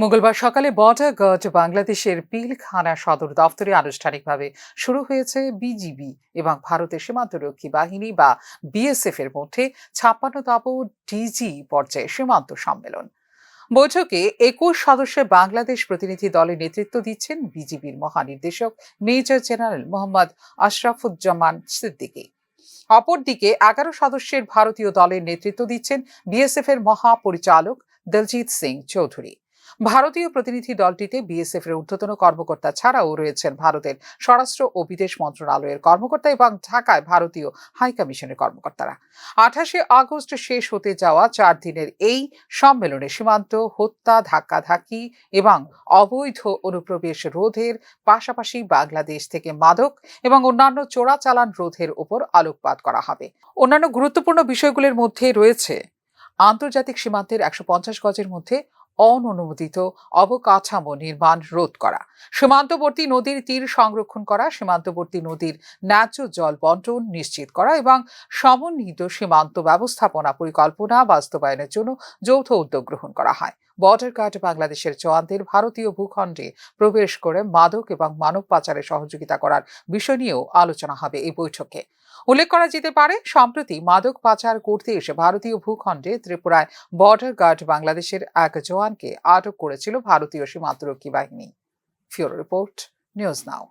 মঙ্গলবার সকালে border guard বাংলাদেশের পিলখানা সদর দফতরে আনুষ্ঠানিকভাবে শুরু হয়েছে বিজিবি এবং ভারতের সীমান্তরক্ষী বাহিনী বা বিএসএফ এর মধ্যে ছাপ্পান্নতম ডিজি পর্যায়ে সীমান্ত সম্মেলন। বৈঠকে একুশ সদস্যের বাংলাদেশ প্রতিনিধি দলের নেতৃত্ব দিচ্ছেন বিজিবির মহানির্দেশক মেজর জেনারেল মোহাম্মদ আশরাফুজ্জামান সিদ্দিকী। অপরদিকে এগারো সদস্যের ভারতীয় দলের নেতৃত্ব দিচ্ছেন বিএসএফ এর মহাপরিচালক দলজিৎ সিং চৌধুরী। ভারতীয় প্রতিনিধি দলটিতে বিএসএফ এর ঊর্ধ্বতন কর্মকর্তা ছাড়াও রয়েছেন ভারতের স্বরাষ্ট্র ও বিদেশ মন্ত্রণালয়ের কর্মকর্তা এবং ঢাকায় ভারতীয় হাইকমিশনের কর্মকর্তারা। আঠাশে আগস্ট শেষ হতে যাওয়া চার দিনের এই সম্মেলনে সীমান্ত, হত্যা, ধাক্কাধাক্কি এবং অবৈধ অনুপ্রবেশ রোধের পাশাপাশি বাংলাদেশ থেকে মাদক এবং অন্যান্য চোরাচালান রোধের উপর আলোকপাত করা হবে। অন্যান্য গুরুত্বপূর্ণ বিষয়গুলির মধ্যে রয়েছে, আন্তর্জাতিক সীমান্তের একশো পঞ্চাশ গজের মধ্যে অননুমোদিত অবকাঠামো নির্মাণ রোধ করা। সীমান্তবর্তী নদীর তীর সংরক্ষণ করা, সীমান্তবর্তী নদীর ন্যায্য জল বন্টন নিশ্চিত করা এবং সমন্বিত সীমান্ত ব্যবস্থাপনা পরিকল্পনা বাস্তবায়নের জন্য যৌথ উদ্যোগ গ্রহণ করা হয়। বর্ডার গার্ড বাংলাদেশের জওয়ানদের ভারতীয় ভূখণ্ডে প্রবেশ করে মাদক এবং মানব পাচারে সহযোগিতা করার বিষয় নিয়েও আলোচনা হবে এই বৈঠকে। উল্লেখ করা যেতে পারে, সম্প্রতি মাদক পাচার করতে এসে ভারতীয় ভূখণ্ডে ত্রিপুরায় বর্ডার গার্ড বাংলাদেশের এক জওয়ানকে আটক করেছিল ভারতীয় সীমান্তরক্ষী বাহিনী। ফিওর রিপোর্ট, নিউজ নাও।